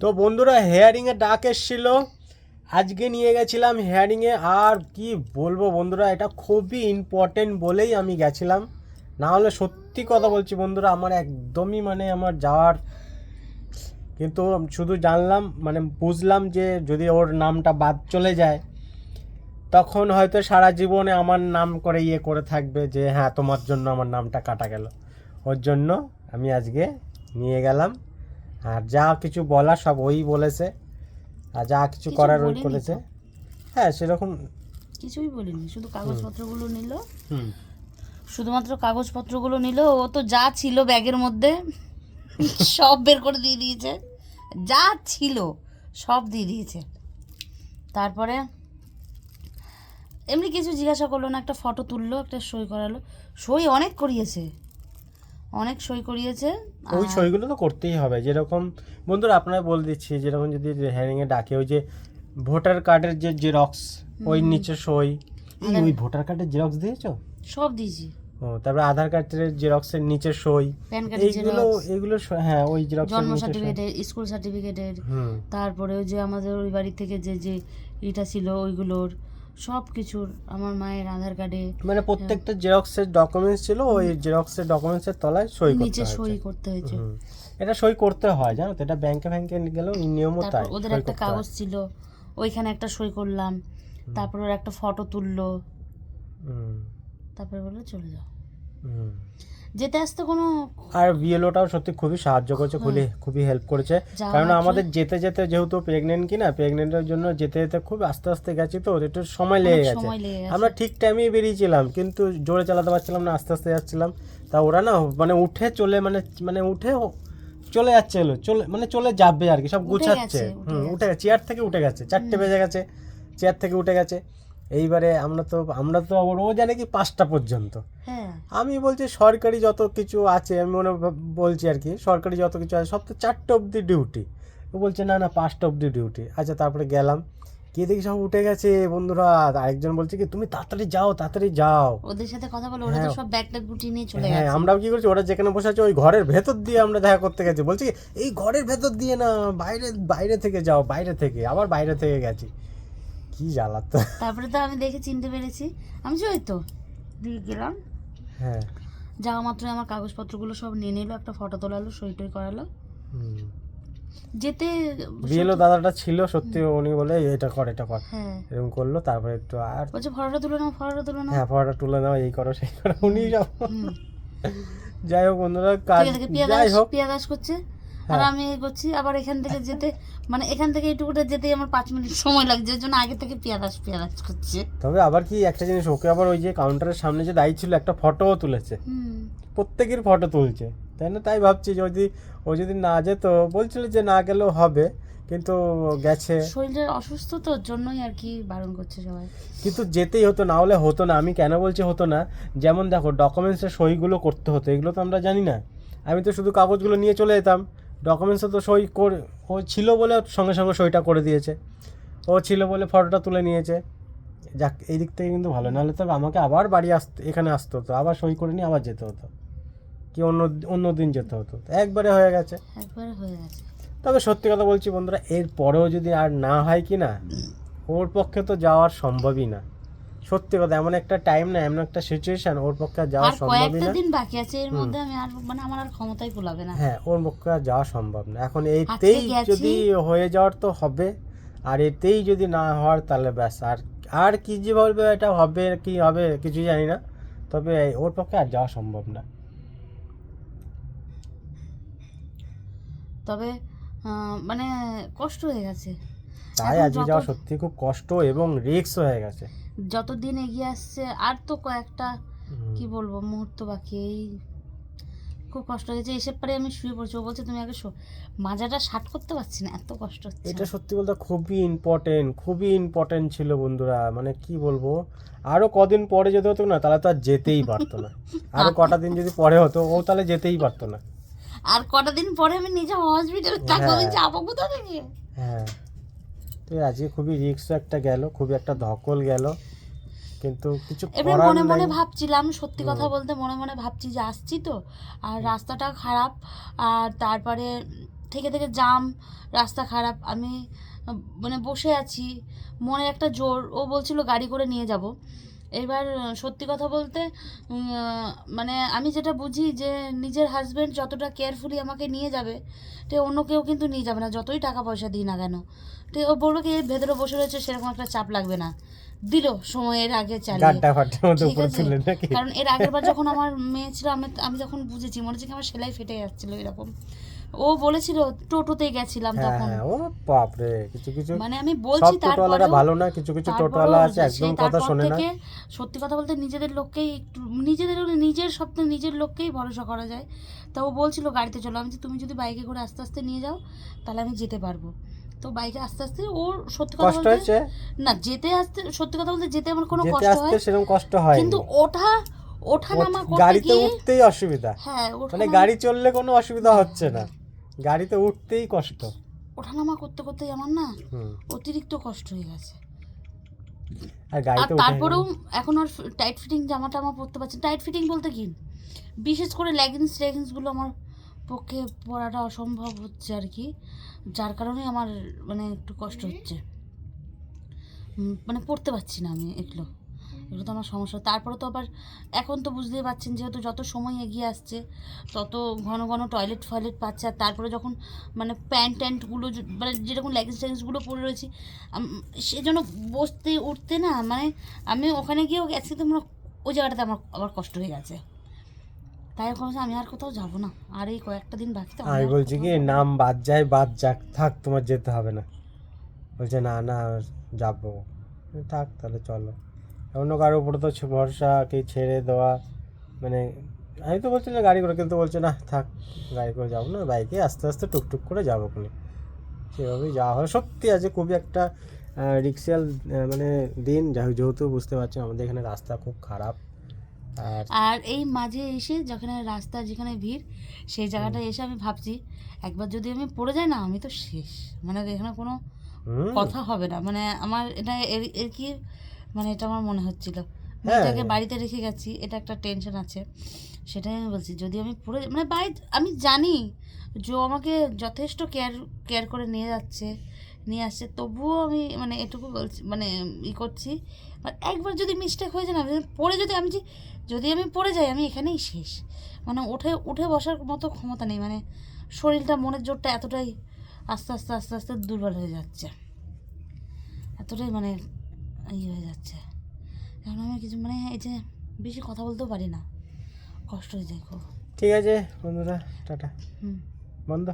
তো বন্ধুরা, হেয়ারিংয়ে ডাক এসছিল। আজকে নিয়ে গেছিলাম হেয়ারিংয়ে। আর কি বলব বন্ধুরা, এটা খুবই ইম্পর্টেন্ট বলেই আমি গেছিলাম। না হলে সত্যি কথা বলছি বন্ধুরা, আমার একদমই মানে আমার যাওয়ার কিন্তু শুধু জানলাম মানে বুঝলাম যে যদি ওর নামটা বাদ চলে যায়, তখন হয়তো সারা জীবনে আমার নাম করে ইয়ে করে থাকবে যে হ্যাঁ তোমার জন্য আমার নামটা কাটা গেল। ওর জন্য আমি আজকে নিয়ে গেলাম। আর যা কিছু বলা সব ওই বলেছে। আর যা কিছু করার ওই করেছে। হ্যাঁ সেরকম কিছুই বলিনি শুধু কাগজপত্রগুলো নিল। হুম। শুধুমাত্র কাগজপত্রগুলো নিল ও তো যা ছিল ব্যাগের মধ্যে সব বের করে দিয়ে দিয়েছে। যা ছিল সব দিয়ে দিয়েছে। তারপরে এমনি কিছু জিজ্ঞাসা করল না একটা ফটো তুললো একটা সই করালো। সই অনেক করিয়েছে। অনেক সই করিয়েছে ওই সইগুলো তো করতেই হবে। যেরকম বন্ধুরা আপনারা বলে দিচ্ছি যেরকম যদি হ্যারিংয়ে ডাকে ওই যে ভোটার কার্ডের যে জেরক্স ওই নিচে সই। ওই ভোটার কার্ডের জেরক্স দিয়েছ? সব দিয়েছি। ও তারপরে আধার কার্ডের জেরক্সের নিচে সই। এইগুলো এগুলো হ্যাঁ ওই জেরক্স জন্ম। সার্টিফিকেটের স্কুল সার্টিফিকেটের তারপরে ওই যে আমাদের ওই বাড়ি থেকে যে যে এটা ছিল ওইগুলোর। সব কিছুর আমার মায়ের আধার কার্ডে মানে প্রত্যেকটা জেরক্সের ডকুমেন্টস ছিল ওই জেরক্সের ডকুমেন্টসের তলায় সই করতে নিচে সই করতে হয়েছে। এটা সই করতে হয় জানো তো? এটা ব্যাংকে ব্যাংকে গেলেও নিয়মও তাই ওদের একটা কাগজ ছিল ওইখানে একটা সই করলাম। তারপর ওর একটা ফটো তুললো। তারপরে বলল চলে যাও। যেতে আসতে কোনো আর বিএলওটাও সত্যি খুবই সাহায্য করেছে খুবই খুবই হেল্প করেছে। কারণ আমাদের যেতে যেতে যেহেতু প্রেগনেন্ট কি না প্রেগনেন্টের জন্য যেতে যেতে খুব আস্তে আস্তে গেছি তো একটু সময় লেগে গেছে। আমরা ঠিক টাইমেই বেরিয়েছিলাম কিন্তু জোরে চালাতে পারছিলাম না আস্তে আস্তে যাচ্ছিলাম। তা ওরা না মানে উঠে চলে মানে মানে উঠে চলে যাচ্ছে এলো চলে মানে চলে যাবে আর কি সব গুছাচ্ছে। হুম উঠে গেছে। চেয়ার থেকে উঠে গেছে চারটে বেজে গেছে চেয়ার থেকে উঠে গেছে। এইবারে আমরা তো আমরা তো আবার ও জানে কি পাঁচটা পর্যন্ত। হ্যাঁ। আমি বলছি সরকারি যত কিছু আছে আমি মনে বলছি আর কি সরকারি যত কিছু আছে সব তো চারটে অবধি ডিউটি ও বলছে না না পাঁচটা অবধি ডিউটি আচ্ছা তারপরে গেলাম। গিয়ে দেখি সব উঠে গেছে বন্ধুরা আরেকজন বলছে কি তুমি তাড়াতাড়ি যাও তাড়াতাড়ি যাও। ওদের সাথে কথা বলে ওরা তো হ্যাঁ। সব ব্যাগ ট্যাগ গুটিয়ে নিয়ে চলে গেছে। হ্যাঁ আমরাও কি করছি ওরা যেখানে বসে আছে ওই ঘরের ভেতর দিয়ে আমরা দেখা করতে গেছি। বলছি এই ঘরের ভেতর দিয়ে না বাইরে বাইরে থেকে যাও বাইরে থেকে আবার বাইরে থেকে গেছি। কি জ্বালাতো? তারপরে তো আমি দেখে চিনতে পেরেছি। আমি যে ওই তো দিয়ে গেলাম। হ্যাঁ। যাওয়া মাত্রই আমার কাগজপত্রগুলো সব নিয়ে নিল একটা ফটো তোলালো সই টই করালো। যেতে বিএলও দাদাটা ছিল সত্যি উনি বলে এটা কর এটা কর। হ্যাঁ। এরকম করল তারপরে একটু আর বলছে ফটোটা তুলে নাও ফটোটা তুলে নাও। হ্যাঁ ফটোটা তুলে নাও এই করো সেই করো উনি সব যাই হোক বন্ধুরা কাজ যাই হোক। পিয়া করছে। আর হ্যাঁ। আমি করছি আবার এখান থেকে যেতে মানে এখান থেকে এইটুকুটা যেতেই আমার পাঁচ মিনিট সময় লাগছে ওই জন্য আগে থেকে পিয়া দাস পিয়া করছে তবে আবার কি একটা জিনিস ওকে আবার ওই যে কাউন্টারের সামনে যে দাঁড়িয়ে ছিল একটা ফটোও তুলেছে। হুম। প্রত্যেকের ফটো তুলছে তাই না? তাই ভাবছি যদি ও যদি না যেত বলছিল যে না গেলেও হবে কিন্তু গেছে। শরীরের অসুস্থ তো জন্যই আর কি বারণ করছে সবাই। কিন্তু যেতেই হতো না হলে হতো না আমি কেন বলছি হতো না? যেমন দেখো ডকুমেন্টসের সইগুলো করতে হতো এগুলো তো আমরা জানি না। আমি তো শুধু কাগজগুলো নিয়ে চলে যেতাম। ডকুমেন্টসে তো সই করে ও ছিল বলে সঙ্গে সঙ্গে সইটা করে দিয়েছে। ও ছিল বলে ফটোটা তুলে নিয়েছে। যাক এই দিক থেকে কিন্তু ভালো। নাহলে তো আমাকে আবার বাড়ি আসতে এখানে আসতে হতো। আবার সই করে নিয়ে আবার যেতে হতো। কি অন্য অন্য দিন যেতে হতো। একবারে হয়ে গেছে। একবারে হয়ে গেছে। তবে সত্যি কথা বলছি বন্ধুরা এর পরেও যদি আর না হয় কি না ওর পক্ষে তো যাওয়ার সম্ভবই না। সত্যি কথা এমন একটা টাইম না এমন একটা সিচুয়েশন ওর পক্ষে যাওয়া আর কয়েকটা না। দিন বাকি আছে এর মধ্যে আমি আর মানে আমার আর ক্ষমতাই কুলাবে না। হ্যাঁ ওর পক্ষে যাওয়া সম্ভব না। এখন এইতেই যদি হয়ে যাওয়ার তো হবে আর এতেই যদি না হওয়ার তাহলে ব্যাস। আর আর কি যে বলবে এটা হবে কি হবে কিছু জানি না। তবে ওর পক্ষে আর যাওয়া সম্ভব না। তবে মানে কষ্ট হয়ে গেছে। তাই আজকে যাওয়া সত্যি খুব কষ্ট এবং রিস্ক হয়ে গেছে। যত দিন এগিয়ে আসছে আর তো কয়েকটা কি বলব মুহূর্ত বাকি এই খুব কষ্ট হয়েছে। এসে পরে আমি শুয়ে পড়ছি। ও বলছে তুমি আগে মাজাটা শার্ট করতে পারছি না? এত কষ্ট হচ্ছে। এটা সত্যি বলতে খুবই ইম্পর্টেন্ট খুবই ইম্পর্টেন্ট ছিল বন্ধুরা। মানে কি বলব আরও কদিন পরে যেতে হতো না তাহলে তো আর যেতেই পারতো না। আরও কটা দিন যদি পরে হতো ও তাহলে যেতেই পারতো না। আর কটা দিন পরে আমি নিজে হসপিটালে থাকব আমি। যাব কোথা থেকে হ্যাঁ। তো আজকে খুবই রিক্স একটা গেল খুবই একটা ধকল গেল কিন্তু কিছু এবার মনে মনে ভাবছিলাম সত্যি কথা বলতে মনে মনে ভাবছি যে আসছি তো আর রাস্তাটা খারাপ আর তারপরে থেকে থেকে জাম রাস্তা খারাপ আমি মানে বসে আছি মনে একটা জোর ও বলছিল গাড়ি করে নিয়ে যাব। এবার সত্যি কথা বলতে মানে আমি যেটা বুঝি যে নিজের হাজব্যান্ড যতটা কেয়ারফুলি আমাকে নিয়ে যাবে তো অন্য কেউ কিন্তু নিয়ে যাবে না যতই টাকা পয়সা দিই না কেন। তো ও বলল কি এর ভেতরে বসে রয়েছে সেরকম একটা চাপ লাগবে না। দিল সময়ের আগে চালিয়ে। ঠিক আছে। কারণ এর আগের বার যখন আমার মেয়ে ছিল আমি আমি যখন বুঝেছি মনে হচ্ছে কি আমার সেলাই ফেটে যাচ্ছিল এরকম। ও বলেছিল টোটোতে গেছিলাম হ্যাঁ তখন। হ্যাঁ ও বাপরে কিছু কিছু। মানে আমি বলছি তারপরেও ভালো না কিছু কিছু টোটোওয়ালা আছে একদম কথা তারপর শোনে না। সত্যি কথা বলতে নিজেদের লোককেই একটু নিজেদের নিজের নিজের লোককেই ভরসা করা যায়। তা ও বলছিল গাড়িতে চলো আমি তুমি যদি বাইকে করে আস্তে আস্তে নিয়ে যাও তাহলে আমি যেতে পারব। তো বাইকে আস্তে আস্তে ওর সত্যি কথা কষ্ট বলতে না যেতে আসতে সত্যি কথা বলতে যেতে আমার কোনো কষ্ট আসতে হয়। সেরকম কষ্ট হয় কিন্তু ওঠা ওঠা নামা করতে গাড়িতে উঠতেই অসুবিধা। হ্যাঁ মানে গাড়ি চললে কোনো অসুবিধা হচ্ছে না। গাড়িতে উঠতেই কষ্ট। ওঠানামা করতে করতে আমার না অতিরিক্ত কষ্ট হয়ে গেছে। আর গাড়িতে তারপরেও এখন আর টাইট ফিটিং জামা টামা পরতে পারছি টাইট ফিটিং বলতে কি? বিশেষ করে লেগিংস লেগিংসগুলো আমার পক্ষে পরাটা অসম্ভব হচ্ছে আর কি যার কারণে আমার মানে একটু কষ্ট হচ্ছে। মানে পড়তে পারছি না আমি এগুলো। এগুলো তো আমার সমস্যা। তারপরে তো আবার এখন তো বুঝতেই পারছেন যেহেতু যত সময় এগিয়ে আসছে তত ঘন ঘন টয়লেট ফয়লেট পাচ্ছে আর তারপরে যখন মানে প্যান্ট ট্যান্টগুলো মানে যেরকম লেগিংস টেগিংসগুলো পরে রয়েছি সেজন্য বসতে উঠতে না মানে আমি ওখানে গিয়েও গেছি তো মানে ওই জায়গাটাতে আমার আবার কষ্ট হয়ে গেছে। তাই ভাবছি আমি আর কোথাও যাব না আর এই কয়েকটা দিন বাকি তো আমি বলছি কি নাম বাদ যায় বাদ যাক থাক তোমার যেতে হবে না। বলছে না না যাব। থাক তাহলে চলো। অন্য কারোর উপরে তো ভরসা কে ছেড়ে দেওয়া মানে আমি তো বলছি না গাড়ি করে কিন্তু বলছে না থাক গাড়ি করে যাব না বাইকে আস্তে আস্তে টুকটুক করে যাব ওখানে সেভাবেই যাওয়া হয়। সত্যি আছে খুবই একটা রিক্সিয়াল মানে দিন যাই হোক, যেহেতু বুঝতে পারছি আমাদের এখানে রাস্তা খুব খারাপ। আর আর এই মাঝে এসে যেখানে রাস্তা যেখানে ভিড় সেই জায়গাটায় এসে আমি ভাবছি একবার যদি আমি পড়ে যাই না আমি তো শেষ। মানে এখানে কোনো কথা হবে না। মানে আমার এটা এর কি মানে এটা আমার মনে হচ্ছিল। হ্যাঁ। মেয়েটাকে বাড়িতে রেখে গেছি এটা একটা টেনশন আছে। সেটাই আমি বলছি যদি আমি পড়ে মানে বাড়ি আমি জানি যে আমাকে যথেষ্ট কেয়ার কেয়ার করে নিয়ে যাচ্ছে নিয়ে আসছে তবুও আমি মানে এটুকু বলছি মানে ই করছি। মানে একবার যদি মিস্টেক হয়ে যায় না পড়ে যদি আমি যদি আমি পড়ে যাই আমি এখানেই শেষ। মানে উঠে উঠে বসার মতো ক্ষমতা নেই মানে শরীরটা মনের জোরটা এতটাই আস্তে আস্তে আস্তে আস্তে দুর্বল হয়ে যাচ্ছে। এতটাই মানে ইয়ে হয়ে যাচ্ছে। এখন আমি কিছু মানে এই যে বেশি কথা বলতেও পারি না। কষ্ট হয়ে যায় খুব। ঠিক আছে বন্ধুরা টাটা। হুম। বন্ধ।